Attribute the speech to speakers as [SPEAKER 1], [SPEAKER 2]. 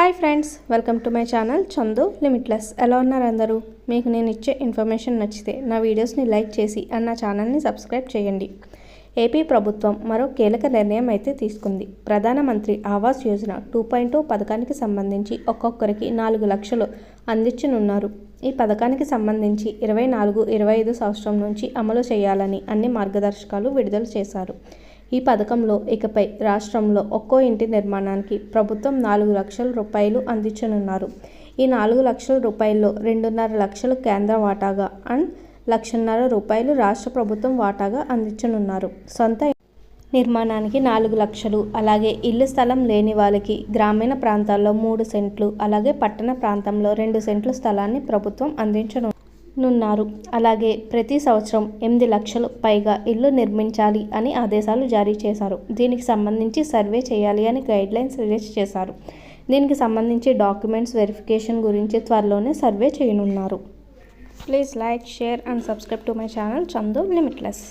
[SPEAKER 1] Hi friends welcome to my channel Chandu limitless. ఎలా ఉన్నారు అందరూ? మీకు నేను ఇచ్చే ఇన్ఫర్మేషన్ నచ్చితే నా వీడియోస్ని లైక్ చేసి అండ్ నా ఛానల్ని సబ్స్క్రైబ్ చేయండి. ఏపీ ప్రభుత్వం మరో కీలక నిర్ణయం అయితే తీసుకుంది. ప్రధానమంత్రి ఆవాస్ యోజన టూ పాయింట్ పథకానికి సంబంధించి ఒక్కొక్కరికి నాలుగు లక్షలు అందించనున్నారు. ఈ పథకానికి సంబంధించి ఇరవై నాలుగు ఇరవై ఐదు సంవత్సరం నుంచి అమలు చేయాలని అన్ని మార్గదర్శకాలు విడుదల చేశారు. ఈ పథకంలో ఇకపై రాష్ట్రంలో ఒక్కో ఇంటి నిర్మాణానికి ప్రభుత్వం నాలుగు లక్షల రూపాయలు అందించనున్నారు. ఈ నాలుగు లక్షల రూపాయల్లో రెండున్నర లక్షలు కేంద్ర వాటాగా అండ్ లక్షన్నర రూపాయలు రాష్ట్ర ప్రభుత్వం వాటాగా అందించనున్నారు. సొంత నిర్మాణానికి నాలుగు లక్షలు అలాగే ఇల్లు స్థలం లేని వాళ్ళకి గ్రామీణ ప్రాంతాల్లో మూడు సెంట్లు అలాగే పట్టణ ప్రాంతంలో రెండు సెంట్లు స్థలాన్ని ప్రభుత్వం అందించను నున్నారు. అలాగే ప్రతి సంవత్సరం ఎనిమిది లక్షలు పైగా ఇల్లు నిర్మించాలి అని ఆదేశాలు జారీ చేశారు. దీనికి సంబంధించి సర్వే చేయాలి అని గైడ్లైన్స్ రిలీజ్ చేశారు. దీనికి సంబంధించి డాక్యుమెంట్స్ వెరిఫికేషన్ గురించి త్వరలోనే సర్వే చేయనున్నారు. Please like share and subscribe to my channel Chandu limitless.